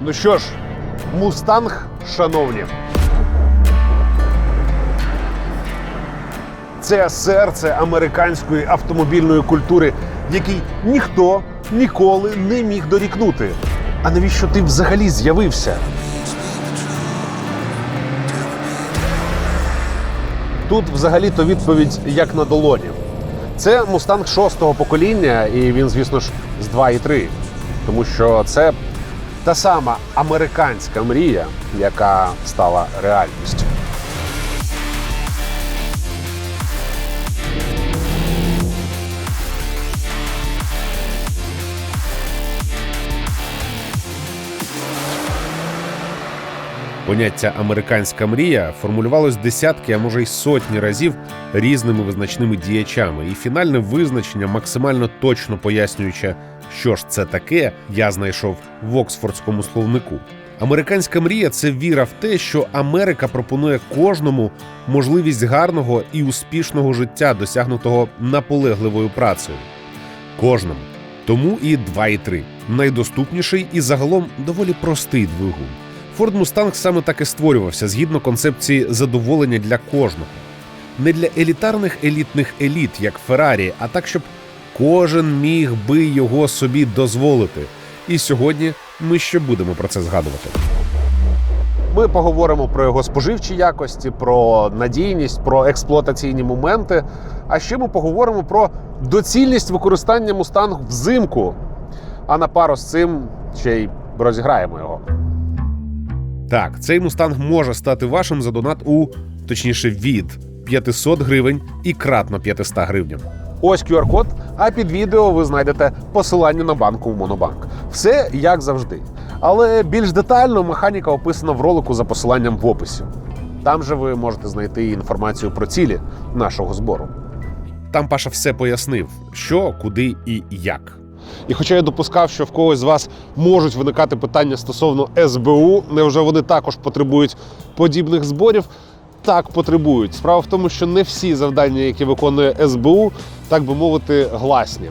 Ну що ж, мустанг, шановні. Це серце американської автомобільної культури, який ніхто ніколи не міг дорікнути. А навіщо ти взагалі з'явився? Тут взагалі-то відповідь як на долоні. Це мустанг шостого покоління, і він, звісно ж, з 2,3. Тому що це та сама американська мрія, яка стала реальністю. Поняття американська мрія формулювалось десятки, а може й сотні разів різними визначними діячами, і фінальне визначення, максимально точно пояснюючи, що ж це таке, я знайшов в Оксфордському словнику. Американська мрія це віра в те, що Америка пропонує кожному можливість гарного і успішного життя, досягнутого наполегливою працею. Кожному. Тому і 2,3 – найдоступніший і загалом доволі простий двигун. Ford Mustang саме так і створювався згідно концепції задоволення для кожного. Не для елітарних елітних еліт, як Феррарі, а так, щоб кожен міг би його собі дозволити. І сьогодні ми ще будемо про це згадувати. Ми поговоримо про його споживчі якості, про надійність, про експлуатаційні моменти. А ще ми поговоримо про доцільність використання мустанг взимку. А на пару з цим ще й розіграємо його. Так, цей мустанг може стати вашим за донат у точніше від 500 гривень і кратно 500 гривням. Ось QR-код, а під відео ви знайдете посилання на банку в Монобанк. Все як завжди. Але більш детально механіка описана в ролику за посиланням в описі. Там же ви можете знайти інформацію про цілі нашого збору. Там Паша все пояснив, що, куди і як. І хоча я допускав, що в когось з вас можуть виникати питання стосовно СБУ, невже вони також потребують подібних зборів? Так, потребують. Справа в тому, що не всі завдання, які виконує СБУ, так би мовити, гласні.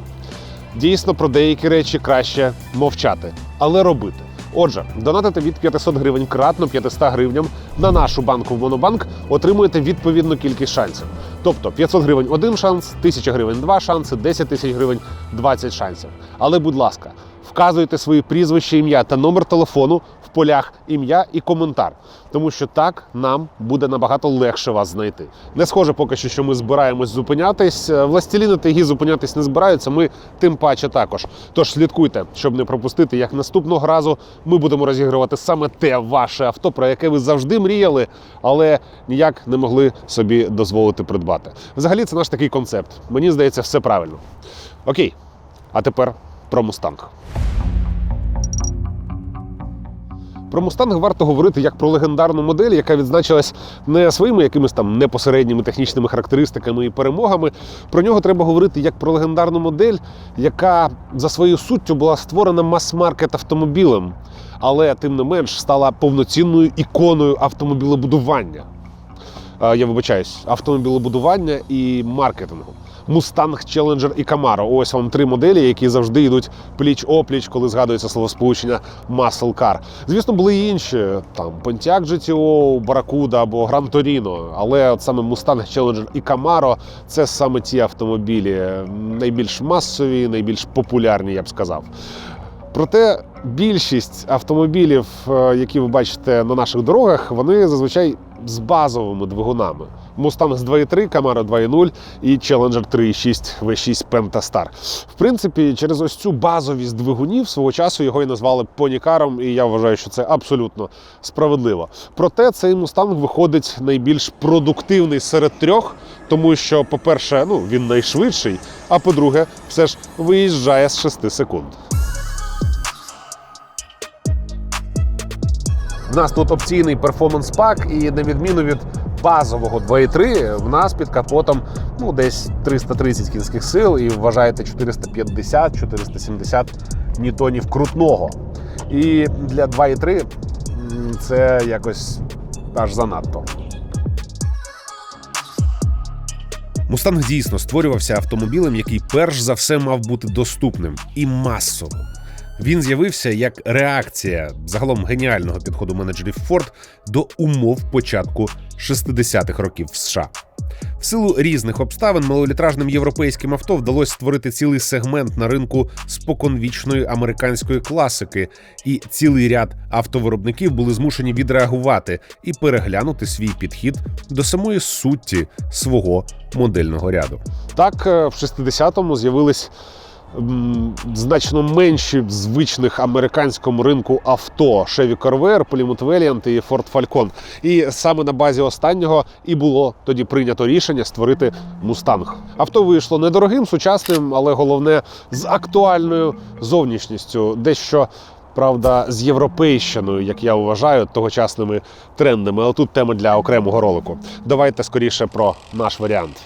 Дійсно, про деякі речі краще мовчати, але робити. Отже, донатите від 500 гривень кратно 500 гривням на нашу банку в Монобанк отримуєте відповідну кількість шансів. Тобто 500 гривень один шанс, 1000 гривень два шанси, 10 тисяч гривень 20 шансів. Але, будь ласка, вказуйте свої прізвище, ім'я та номер телефону в полях ім'я і коментар, тому що так нам буде набагато легше вас знайти. Не схоже поки що, що ми збираємось зупинятись. Е, Властеліни та гі зупинятись не збираються. Ми тим паче також. Тож слідкуйте, щоб не пропустити, як наступного разу ми будемо розігрувати саме те ваше авто, про яке ви завжди мріяли, але ніяк не могли собі дозволити придбати. Взагалі, це наш такий концепт. Мені здається, все правильно. Окей, а тепер про мустанг. Про мустанг варто говорити як про легендарну модель, яка відзначилась не своїми якимись там непосередніми технічними характеристиками і перемогами. Про нього треба говорити як про легендарну модель, яка за своєю суттю була створена мас-маркет автомобілем, але тим не менш стала повноцінною іконою автомобілебудування. Е, Я вибачаюсь, автомобілебудування і маркетингу. Mustang, Challenger і Camaro. Ось вам три моделі, які завжди йдуть пліч-опліч, коли згадується словосполучення muscle car. Звісно, були і інші там Pontiac GTO, Barracuda або Gran Torino. Але от саме Mustang, Challenger і Camaro – це саме ті автомобілі найбільш масові, найбільш популярні, я б сказав. Проте більшість автомобілів, е, які ви бачите на наших дорогах, вони зазвичай з базовими двигунами. Mustang з 2.3, Camaro 2.0 і Challenger 3.6 V6 Pentastar. В принципі, через ось цю базовість двигунів свого часу його і назвали понікаром, і я вважаю, що це абсолютно справедливо. Проте цей Mustang виходить найбільш продуктивний серед трьох, тому що, по-перше, ну він найшвидший, а по-друге, все ж виїжджає з 6 секунд. В нас тут опційний перформанс пак, і на відміну від базового 2.3, в нас під капотом ну, десь 330 кінських сил і вважаєте 450-470 ньютонів крутного. І для 2.3 це якось аж занадто. Мустанг дійсно створювався автомобілем, який перш за все мав бути доступним і масовим. Він з'явився як реакція загалом геніального підходу менеджерів Ford до умов початку 60-х років в США. В силу різних обставин малолітражним європейським авто вдалося створити цілий сегмент на ринку споконвічної американської класики, і цілий ряд автовиробників були змушені відреагувати і переглянути свій підхід до самої сутті свого модельного ряду. Так, е, в 60-му з'явились значно менші звичних американському ринку авто Chevy Corvair, Plymouth Valiant і Ford Falcon. І саме на базі останнього і було тоді прийнято рішення створити Mustang. Авто вийшло недорогим, сучасним, але головне з актуальною зовнішністю, дещо. Правда, з європейщиною, як я вважаю, тогочасними трендами. Але тут тема для окремого ролику. Давайте скоріше про наш варіант.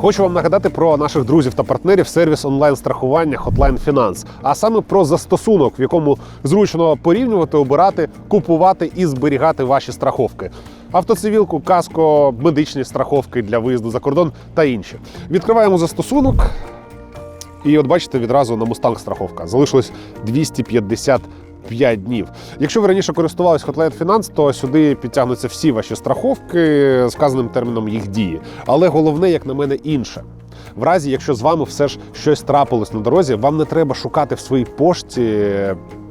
Хочу вам нагадати про наших друзів та партнерів сервіс онлайн-страхування Hotline Finance, а саме про застосунок, в якому зручно порівнювати, обирати, купувати і зберігати ваші страховки. Автоцивілку, каско, медичні страховки для виїзду за кордон та інші. Відкриваємо застосунок. І от бачите, відразу на Mustang страховка. Залишилось 255 днів. Якщо ви раніше користувалися Hotline Finance, то сюди підтягнуться всі ваші страховки з вказаним терміном їх дії. Але головне, як на мене, інше. В разі, якщо з вами все ж щось трапилось на дорозі, вам не треба шукати в своїй пошті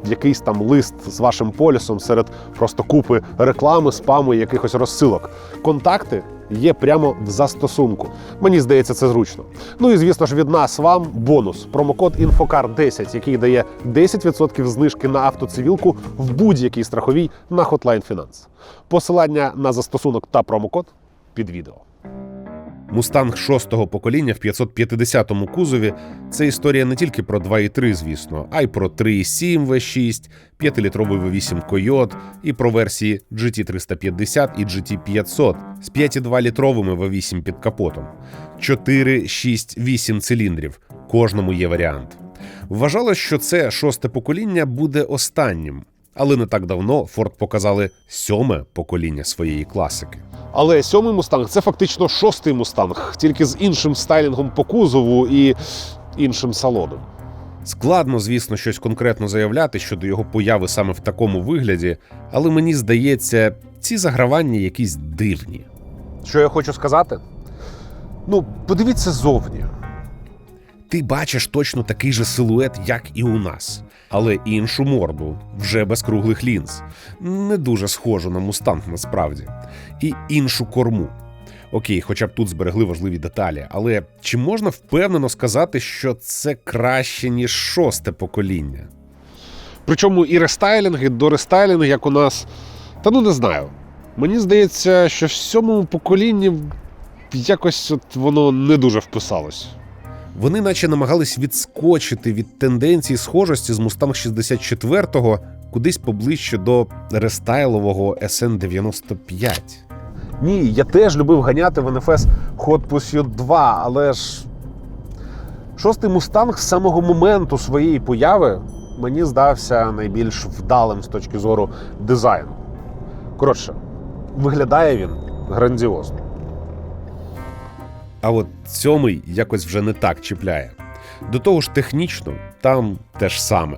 якийсь там лист з вашим полісом серед просто купи реклами, спаму і якихось розсилок. Контакти є прямо в застосунку. Мені здається, це зручно. Ну і звісно ж від нас вам бонус промокод інфокар 10 який дає 10% знижки на автоцивілку в будь-якій страховій на Hotline Finance. Посилання на застосунок та промокод під відео. Мустанг шостого покоління в 550-му кузові це історія не тільки про 2.3, звісно, а й про 3.7 V6, 5-літровий V8 Coyote і про версії GT350 і GT500 з 5,2-літровими V8 під капотом. 4, 6, 8 циліндрів. Кожному є варіант. Вважалось, що це шосте покоління буде останнім, але не так давно Ford показали сьоме покоління своєї класики. Але сьомий мустанг це фактично шостий мустанг, тільки з іншим стайлінгом по кузову і іншим салоном. Складно, звісно, щось конкретно заявляти щодо його появи саме в такому вигляді, але мені здається, ці загравання якісь дивні. Що я хочу сказати? Ну, подивіться зовні. Ти бачиш точно такий же силует, як і у нас, але іншу морду, вже без круглих лінз. Не дуже схожу на мустанг насправді, і іншу корму. Окей, хоча б тут зберегли важливі деталі, але чи можна впевнено сказати, що це краще, ніж шосте покоління? Причому і рестайлінг, і дорестайлінг, як у нас. Та ну не знаю. Мені здається, що в сьомому поколінні якось от воно не дуже вписалось. Вони наче намагались відскочити від тенденції схожості з Mustang 64-го кудись поближче до рестайлового SN95. Ні, я теж любив ганяти в НФС Hot Pursuit 2, але ж шостий мустанг з самого моменту своєї появи мені здався найбільш вдалим з точки зору дизайну. Коротше, виглядає він грандіозно. А от сьомий якось вже не так чіпляє. До того ж, технічно там те ж саме.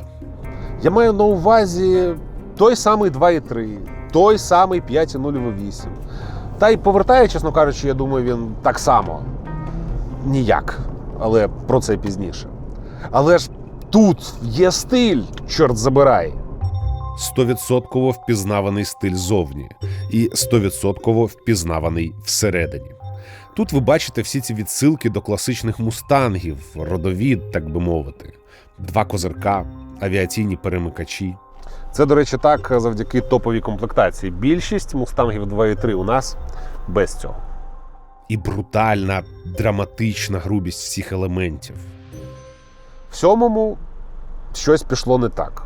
Я маю на увазі той самий 2,3, той самий 5,0 V8. Та й повертає, чесно кажучи, я думаю, він так само. Ніяк. Але про це пізніше. Але ж тут є стиль, чорт забирай. Стовідсотково впізнаваний стиль зовні і стовідсотково впізнаваний всередині. Тут ви бачите всі ці відсилки до класичних мустангів, родовід, так би мовити, два козирка, авіаційні перемикачі. Це, до речі, так завдяки топовій комплектації. Більшість мустангів 2,3 у нас без цього. і брутальна, драматична грубість всіх елементів. В сьомому щось пішло не так.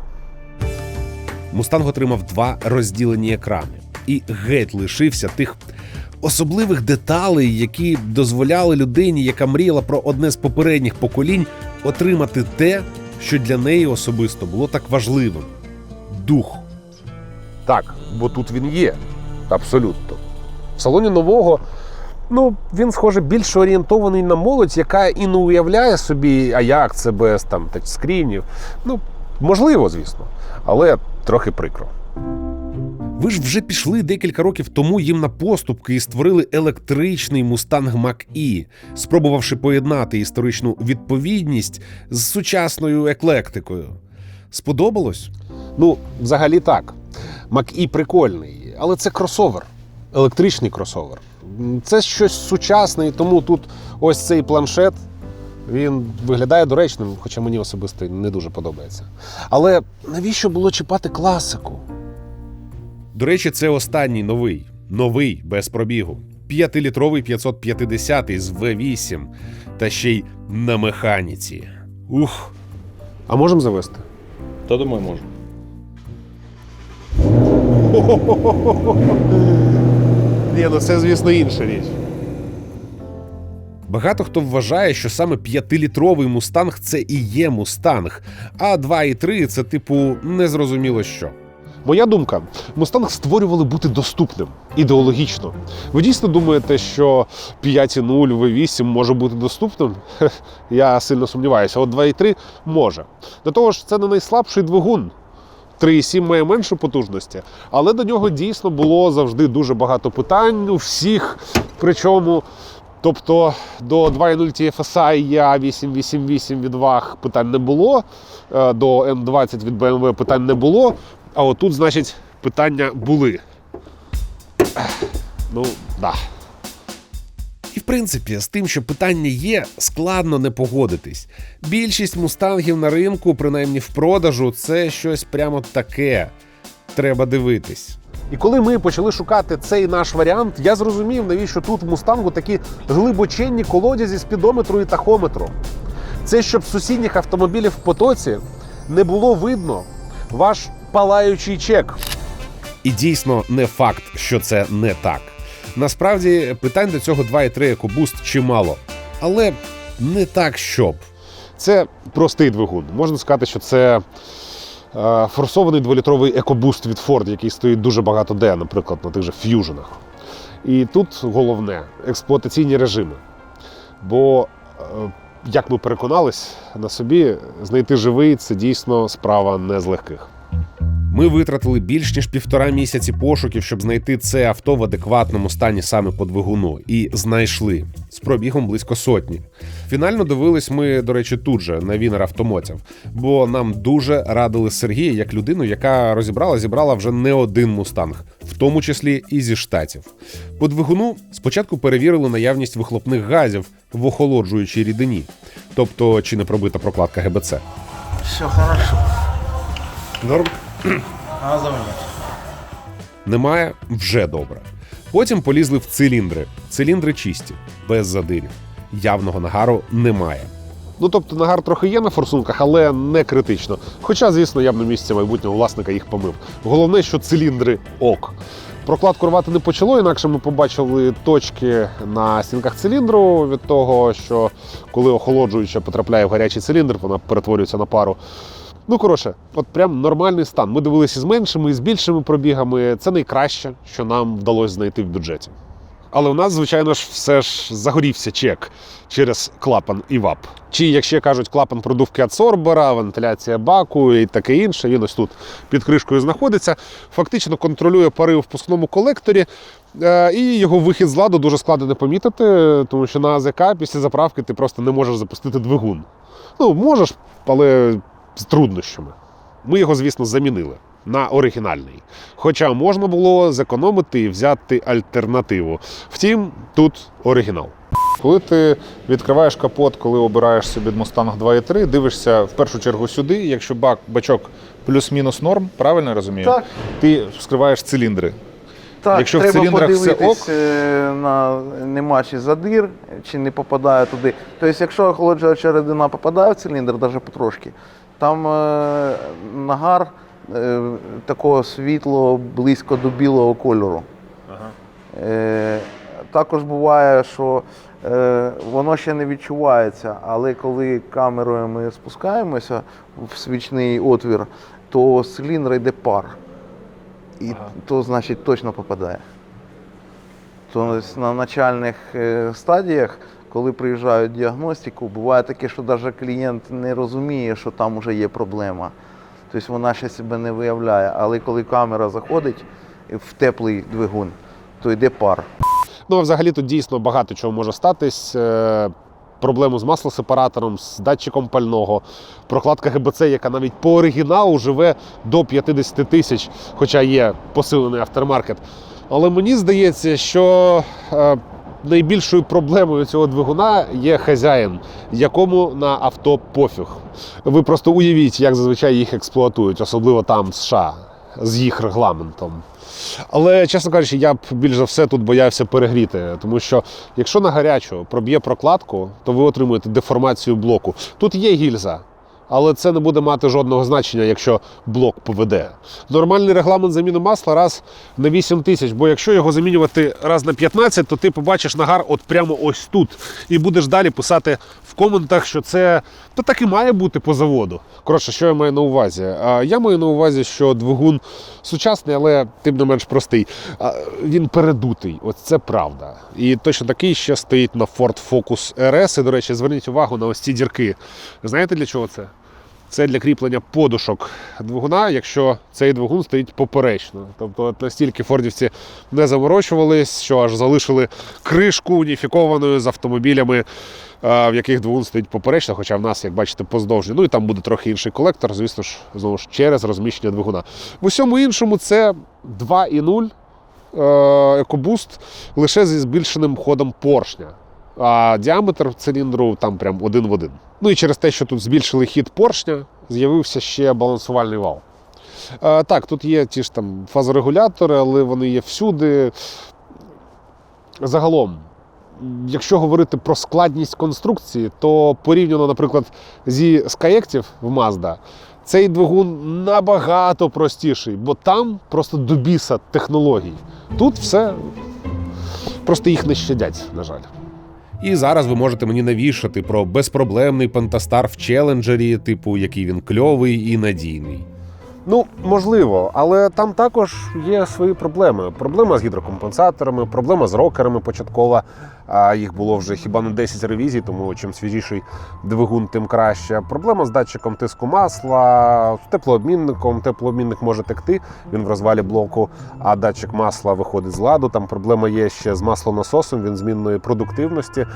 Мустанг отримав два розділені екрани і геть лишився тих особливих деталей, які дозволяли людині, яка мріяла про одне з попередніх поколінь, отримати те, що для неї особисто було так важливим дух. Так, бо тут він є. Абсолютно. В салоні нового Ну, він, схоже, більше орієнтований на молодь, яка і не уявляє собі, а як це без там тачскрінів. Ну, можливо, звісно, але трохи прикро. Ви ж вже пішли декілька років тому їм на поступки і створили електричний Mustang Mach-E, спробувавши поєднати історичну відповідність з сучасною еклектикою. Сподобалось? Ну, взагалі так. Мак-І прикольний, але це кросовер, електричний кросовер. Це щось сучасне, і тому тут ось цей планшет. Він виглядає доречним, хоча мені особисто не дуже подобається. Але навіщо було чіпати класику? До речі, це останній новий, новий без пробігу. П'ятилітровий 550 з V8, та ще й на механіці. Ух, А можемо завести? Та думаю, можна. Ні, ну це, звісно, інша річ. Багато хто вважає, що саме п'ятилітровий мустанг це і є мустанг, а 2,3 це типу незрозуміло що. Моя думка: Мустанг створювали бути доступним ідеологічно. Ви дійсно думаєте, що 5.0 V8 може бути доступним? Я сильно сумніваюся. От 2.3 може. До того ж, це не найслабший двигун. 3.7 має менше потужності, але до нього дійсно було завжди дуже багато питань у всіх. Причому, тобто до 2.0 TFSI я 888 від VAG питань не було, е, до М20 від BMW питань не було. А отут, значить, питання були. Ну, да. І в принципі, з тим, що питання є, складно не погодитись. Більшість мустангів на ринку, принаймні в продажу, це щось прямо таке. Треба дивитись. І коли ми почали шукати цей наш варіант, я зрозумів, навіщо тут в мустангу такі глибоченні колодязі спідометру і тахометру. Це щоб сусідніх автомобілів в потоці не було видно ваш палаючий чек. І дійсно не факт, що це не так. Насправді питань до цього 2.3 EcoBoost чимало, але не так, щоб. Це простий двигун. Можна сказати, що це е, форсований дволітровий екобуст від Ford, який стоїть дуже багато де, наприклад, на тих же ф'юженах. І тут головне експлуатаційні режими. Бо, е, як ми переконались на собі, знайти живий це дійсно справа не з легких. Ми витратили більш ніж півтора місяці пошуків, щоб знайти це авто в адекватному стані саме по двигуну, і знайшли з пробігом близько сотні. Фінально дивились ми, до речі, тут же на Вінер Автомотів, бо нам дуже радили Сергія як людину, яка розібрала, зібрала вже не один мустанг, в тому числі і зі штатів. По двигуну спочатку перевірили наявність вихлопних газів в охолоджуючій рідині, тобто чи не пробита прокладка ГБЦ. Все хорошо. Норм. Газа нет. Немає вже добре. Потім полізли в циліндри. Циліндри чисті, без задирів. Явного нагару немає. Ну тобто нагар трохи є на форсунках, але не критично. Хоча, звісно, я б на місці майбутнього власника їх помив. Головне, що циліндри ок. Прокладку рвати не почало, інакше ми побачили точки на стінках циліндру від того, що коли охолоджуюча потрапляє в гарячий циліндр, вона перетворюється на пару. Ну, коротше, от прям нормальний стан. Ми дивилися з меншими і з більшими пробігами. Це найкраще, що нам вдалося знайти в бюджеті. Але у нас, звичайно ж, все ж загорівся чек через клапан і ВАП. Чи, як ще кажуть, клапан продувки адсорбера, вентиляція баку і таке інше. Він ось тут під кришкою знаходиться. Фактично контролює пари у впускному колекторі. Е, І його вихід з ладу дуже складно не помітити, тому що на АЗК після заправки ти просто не можеш запустити двигун. Ну, можеш, але з труднощами. Ми його, звісно, замінили на оригінальний. Хоча можна було зекономити і взяти альтернативу. Втім, тут оригінал. Коли ти відкриваєш капот, коли обираєш собі Mustang 2.3, дивишся в першу чергу сюди, якщо бак, бачок плюс-мінус норм, правильно я розумію? Так. Ти вскриваєш циліндри. Так, Якщо в треба циліндрах все подивитись, е, на нема чи задир, чи не попадає туди. Тобто, якщо охолоджуюча рідина попадає в циліндр, навіть потрошки, там е, нагар е, такого світлого, близько до білого кольору. Е, також буває, що е, воно ще не відчувається, але коли камерою ми спускаємося в свічний отвір, то з циліндра йде пар. І то, значить, точно попадає. то на начальних е, стадіях, коли приїжджають діагностику, буває таке, що навіть клієнт не розуміє, що там вже є проблема. Тобто вона ще себе не виявляє. Але коли камера заходить в теплий двигун, то йде пар. Ну, взагалі тут дійсно багато чого може статись. Е, Проблему з маслосепаратором, з датчиком пального, прокладка ГБЦ, яка навіть по оригіналу живе до 50 тисяч, хоча є посилений автормаркет. Але мені здається, що е, найбільшою проблемою цього двигуна є хазяїн, якому на авто пофіг. Ви просто уявіть, як зазвичай їх експлуатують, особливо там в США, з їх регламентом. Але, чесно кажучи, я б більш за все тут боявся перегріти, тому що якщо на гарячу проб'є прокладку, то ви отримуєте деформацію блоку. Тут є гільза, але це не буде мати жодного значення, якщо блок поведе. Нормальний регламент заміни масла раз на 8 тисяч, бо якщо його замінювати раз на 15, то ти побачиш нагар от прямо ось тут. І будеш далі писати в коментах, що це та так і має бути по заводу. Коротше, що я маю на увазі? Я маю на увазі, що двигун сучасний, але тим не менш простий. Він передутий, ось це правда. І точно такий ще стоїть на Ford Focus RS. І, до речі, зверніть увагу на ось ці дірки. Знаєте для чого це? Це для кріплення подушок двигуна, якщо цей двигун стоїть поперечно. Тобто настільки фордівці не заморочувались, що аж залишили кришку уніфікованою з автомобілями, е, в яких двигун стоїть поперечно, хоча в нас, як бачите, поздовжні. Ну і там буде трохи інший колектор, звісно ж, знову ж через розміщення двигуна. В усьому іншому це 2,0 е, екобуст лише зі збільшеним ходом поршня. А діаметр циліндру там прям один в один. Ну і через те, що тут збільшили хід поршня, з'явився ще балансувальний вал. Е, так, тут є ті ж там фазорегулятори, але вони є всюди. Загалом, якщо говорити про складність конструкції, то порівняно, наприклад, зі Skyactiv в Mazda, цей двигун набагато простіший, бо там просто до біса технологій. Тут все просто їх не щадять, на жаль. І зараз ви можете мені навішати про безпроблемний Пентастар в челенджері, типу, який він кльовий і надійний. Ну, можливо, але там також є свої проблеми. Проблема з гідрокомпенсаторами, проблема з рокерами початкова. А їх було вже хіба не 10 ревізій, тому чим свіжіший двигун, тим краще. Проблема з датчиком тиску масла, з теплообмінником. Теплообмінник може текти, він в розвалі блоку, а датчик масла виходить з ладу. Там проблема є ще з маслонасосом, він змінної продуктивності.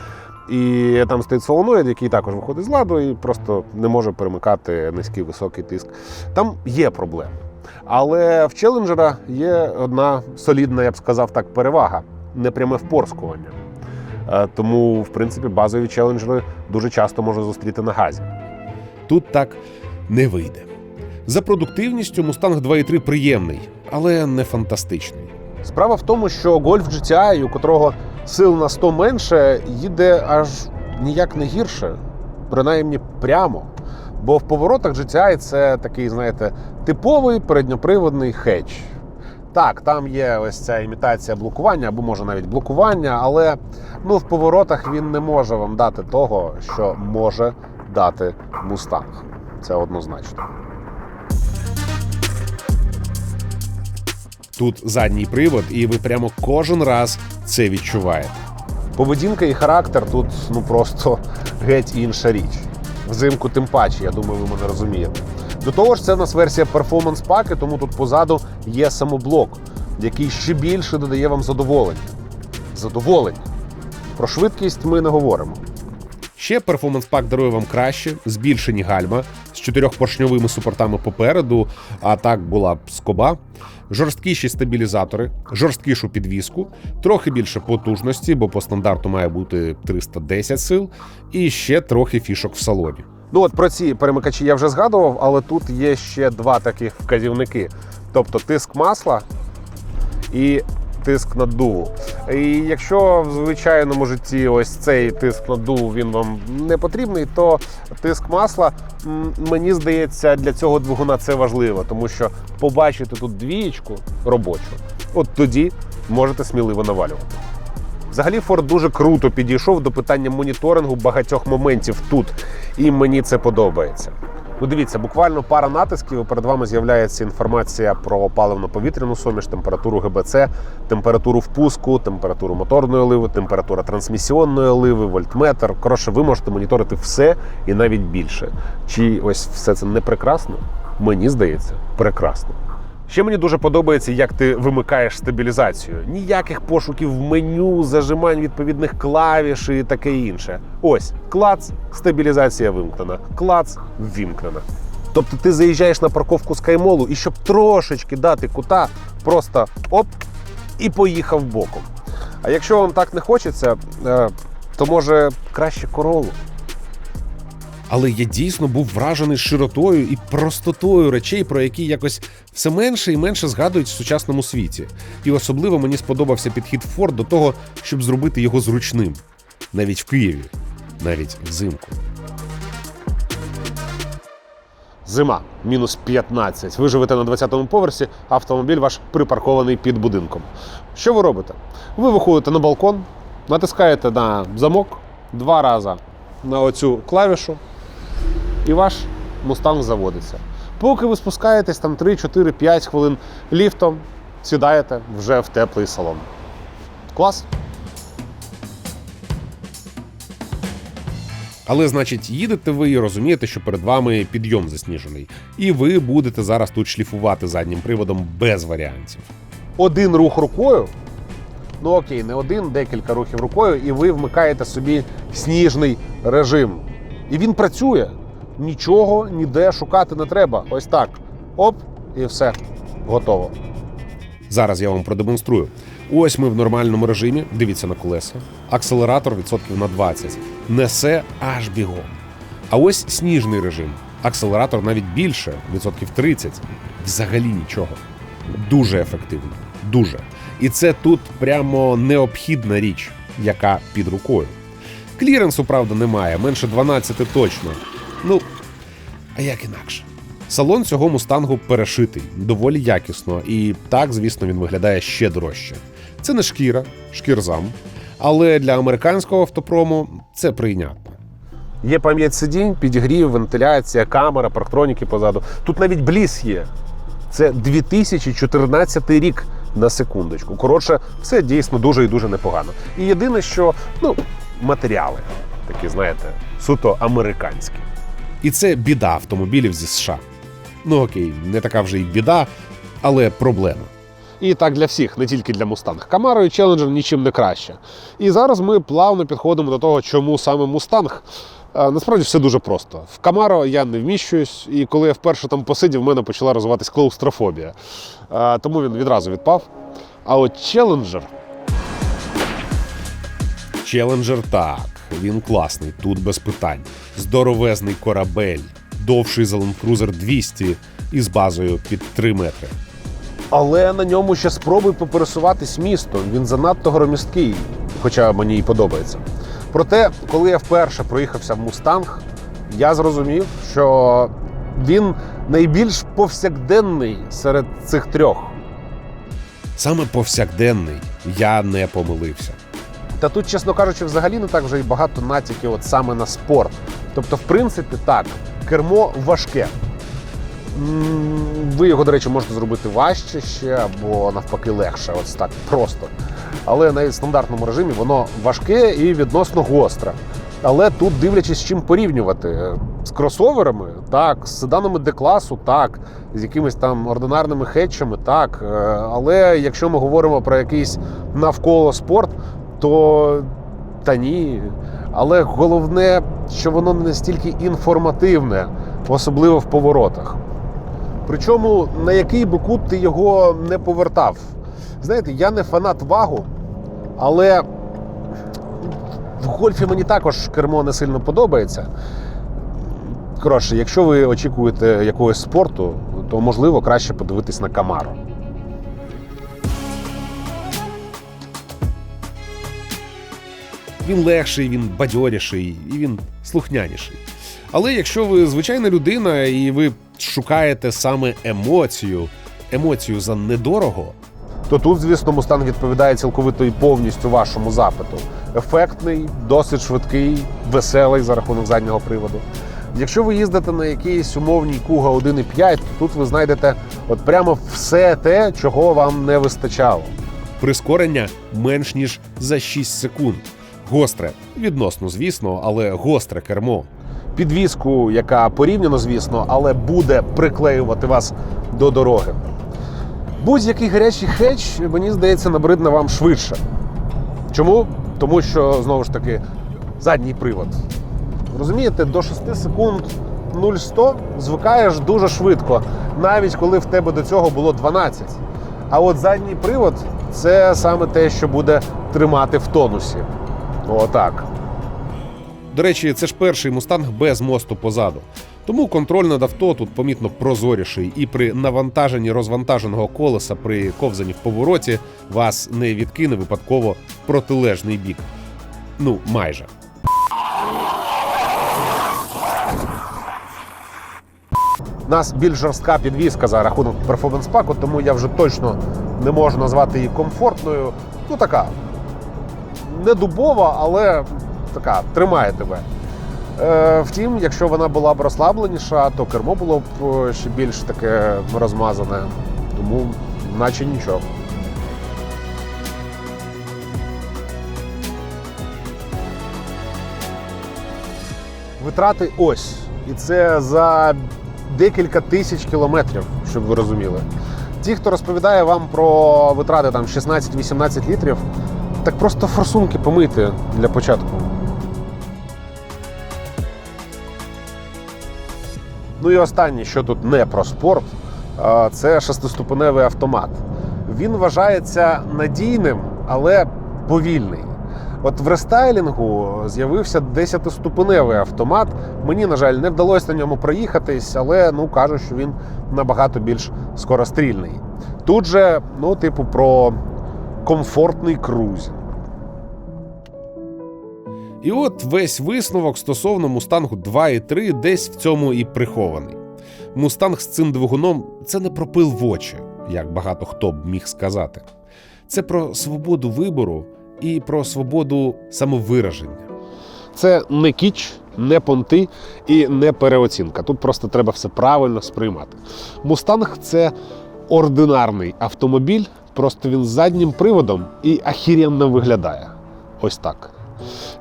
І там стоїть солоноїд, який також виходить з ладу і просто не може перемикати низький високий тиск. Там є проблеми. Але в челенджера є одна солідна, я б сказав так, перевага непряме впорскування. Е, Тому, в принципі, базові челенджери дуже часто можна зустріти на газі. Тут так не вийде. За продуктивністю Mustang 2.3 приємний, але не фантастичний. Справа в тому, що Golf GTI, у котрого сил на 100 менше, їде аж ніяк не гірше, принаймні прямо. Бо в поворотах GTI це такий, знаєте, типовий передньоприводний хедж. Так, там є ось ця імітація блокування, або може навіть блокування, але ну, в поворотах він не може вам дати того, що може дати Мустанг. Це однозначно. Тут задній привод, і ви прямо кожен раз це відчуваєте. Поведінка і характер тут ну просто геть інша річ. Взимку тим паче, я думаю, ви мене розумієте. До того ж, це в нас версія перформанс паки, тому тут позаду є самоблок, який ще більше додає вам задоволення. Задоволення. Про швидкість ми не говоримо. Ще перформанс пак дарує вам краще, збільшені гальма з чотирьохпоршньовими супортами попереду, а так була б скоба, жорсткіші стабілізатори, жорсткішу підвіску, трохи більше потужності, бо по стандарту має бути 310 сил, і ще трохи фішок в салоні. Ну от про ці перемикачі я вже згадував, але тут є ще два таких вказівники: тобто тиск масла і тиск наддуву. І якщо в звичайному житті ось цей тиск наддуву він вам не потрібний, то тиск масла мені здається для цього двигуна це важливо, тому що побачити тут двієчку робочу, от тоді можете сміливо навалювати. Взагалі Форд дуже круто підійшов до питання моніторингу багатьох моментів тут, і мені це подобається. Ну, дивіться, буквально пара натисків. Перед вами з'являється інформація про паливно-повітряну суміш, температуру ГБЦ, температуру впуску, температуру моторної оливи, температура трансмісіонної оливи, вольтметр. Коротше, ви можете моніторити все і навіть більше. Чи ось все це не прекрасно? Мені здається, прекрасно. Ще мені дуже подобається, як ти вимикаєш стабілізацію. Ніяких пошуків в меню, зажимань відповідних клавіш і таке інше. Ось клац, стабілізація вимкнена. Клац ввімкнена. Тобто ти заїжджаєш на парковку скаймолу і щоб трошечки дати кута, просто оп і поїхав боком. А якщо вам так не хочеться, е, то може краще королу. Але я дійсно був вражений широтою і простотою речей, про які якось все менше і менше згадують в сучасному світі. І особливо мені сподобався підхід Ford до того, щоб зробити його зручним, навіть в Києві, навіть взимку. Зима мінус 15. Ви живете на 20-му поверсі, автомобіль ваш припаркований під будинком. Що ви робите? Ви виходите на балкон, натискаєте на замок два рази на оцю клавішу, і ваш мустанг заводиться. Поки ви спускаєтесь там 3, 4, 5 хвилин ліфтом, сідаєте вже в теплий салон. Клас! Але, значить, їдете ви і розумієте, що перед вами підйом засніжений, і ви будете зараз тут шліфувати заднім приводом без варіантів. один рух рукою. Ну окей, не один, декілька рухів рукою, і ви вмикаєте собі сніжний режим. І він працює. Нічого ніде шукати не треба. Ось так. Оп, і все. Готово. Зараз я вам продемонструю. Ось ми в нормальному режимі. Дивіться на колеса. Акселератор відсотків на 20. Несе аж бігом. А ось сніжний режим. Акселератор навіть більше, відсотків 30. Взагалі нічого. Дуже ефективно. Дуже. І це тут прямо необхідна річ, яка під рукою. Кліренсу, правда, немає, менше 12 точно. Ну, а як інакше? Салон цього мустангу перешитий доволі якісно, і так, звісно, він виглядає ще дорожче. Це не шкіра, шкірзам, але для американського автопрому це прийнятно. Є пам'ять сидінь, підігрів, вентиляція, камера, парктроніки позаду. Тут навіть бліс є. Це 2014 рік на секундочку. Коротше, все дійсно дуже і дуже непогано. І єдине, що ну, матеріали такі, знаєте, суто американські. І це біда автомобілів зі США. Ну окей, не така вже й біда, але проблема. І так для всіх, не тільки для Mustang. Camaro і Challenger нічим не краще. І зараз ми плавно підходимо до того, чому саме Mustang. Е, Насправді все дуже просто. В Camaro я не вміщуюсь, і коли я вперше там посидів, в мене почала розвиватись клаустрофобія. Е, Тому він відразу відпав. А от Challenger Челенджер так, він класний, тут без питань. Здоровезний корабель, довший за Land Cruiser 200 із базою під 3 метри. Але на ньому ще спробуй попересуватись містом. Він занадто громісткий, хоча мені і подобається. Проте, коли я вперше проїхався в Мустанг, я зрозумів, що він найбільш повсякденний серед цих трьох. Саме повсякденний я не помилився. Та тут, чесно кажучи, взагалі не так вже й багато натяків от саме на спорт. Тобто, в принципі, так, кермо важке. Ви його, до речі, можете зробити важче ще або навпаки легше, ось так просто. Але навіть стандартному режимі воно важке і відносно гостре. Але тут дивлячись, з чим порівнювати. З кросоверами, так, з седанами Д-класу, так, з якимись там ординарними хетчами, так. Е, Але якщо ми говоримо про якийсь навколо спорт, то та ні. Але головне, що воно не настільки інформативне, особливо в поворотах. Причому на який би кут ти його не повертав. Знаєте, я не фанат вагу, але в гольфі мені також кермо не сильно подобається. Коротше, якщо ви очікуєте якогось спорту, то можливо краще подивитись на Камаро. Він легший, він бадьоріший і він слухняніший. Але якщо ви звичайна людина і ви шукаєте саме емоцію, емоцію за недорого, то тут, звісно, Мустанг відповідає цілковито і повністю вашому запиту. Ефектний, досить швидкий, веселий за рахунок заднього приводу. Якщо ви їздите на якійсь умовній Куга 1.5, то тут ви знайдете от прямо все те, чого вам не вистачало. Прискорення менш ніж за 6 секунд. Гостре, відносно, звісно, але гостре кермо. Підвізку, яка порівняно, звісно, але буде приклеювати вас до дороги. Будь-який гарячий хеч, мені здається, набридне вам швидше. Чому? Тому що знову ж таки задній привод. Розумієте, до 6 секунд 0-100 звикаєш дуже швидко, навіть коли в тебе до цього було 12. А от задній привод це саме те, що буде тримати в тонусі. Отак. До речі, це ж перший мустанг без мосту позаду. Тому контроль над авто тут помітно прозоріший, і при навантаженні розвантаженого колеса при ковзанні в повороті вас не відкине випадково протилежний бік. Ну, майже. У нас більш жорстка підвізка за рахунок перформанс-паку, тому я вже точно не можу назвати її комфортною. Ну така не дубова, але така тримає тебе. Е, втім, якщо вона була б розслабленіша, то кермо було б е, ще більш таке розмазане. Тому наче нічого. Витрати ось. І це за декілька тисяч кілометрів, щоб ви розуміли. Ті, хто розповідає вам про витрати там 16-18 літрів, так просто форсунки помити для початку. Ну і останнє, що тут не про спорт, це шестиступеневий автомат. Він вважається надійним, але повільний. От в рестайлінгу з'явився 10-ступеневий автомат. Мені, на жаль, не вдалося на ньому проїхатись, але ну кажуть, що він набагато більш скорострільний. Тут же, ну, типу, про комфортний крузінг. І от весь висновок стосовно Мустангу 2 і 3 десь в цьому і прихований. Мустанг з цим двигуном це не про пил в очі, як багато хто б міг сказати. Це про свободу вибору і про свободу самовираження. Це не кіч, не понти і не переоцінка. Тут просто треба все правильно сприймати. Мустанг це ординарний автомобіль, просто він з заднім приводом і ахіренно виглядає. Ось так.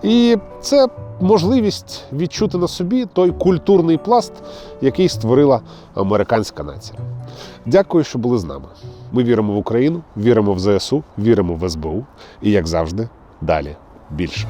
І це можливість відчути на собі той культурний пласт, який створила американська нація. Дякую, що були з нами. Ми віримо в Україну, віримо в ЗСУ, віримо в СБУ і, як завжди, далі більше.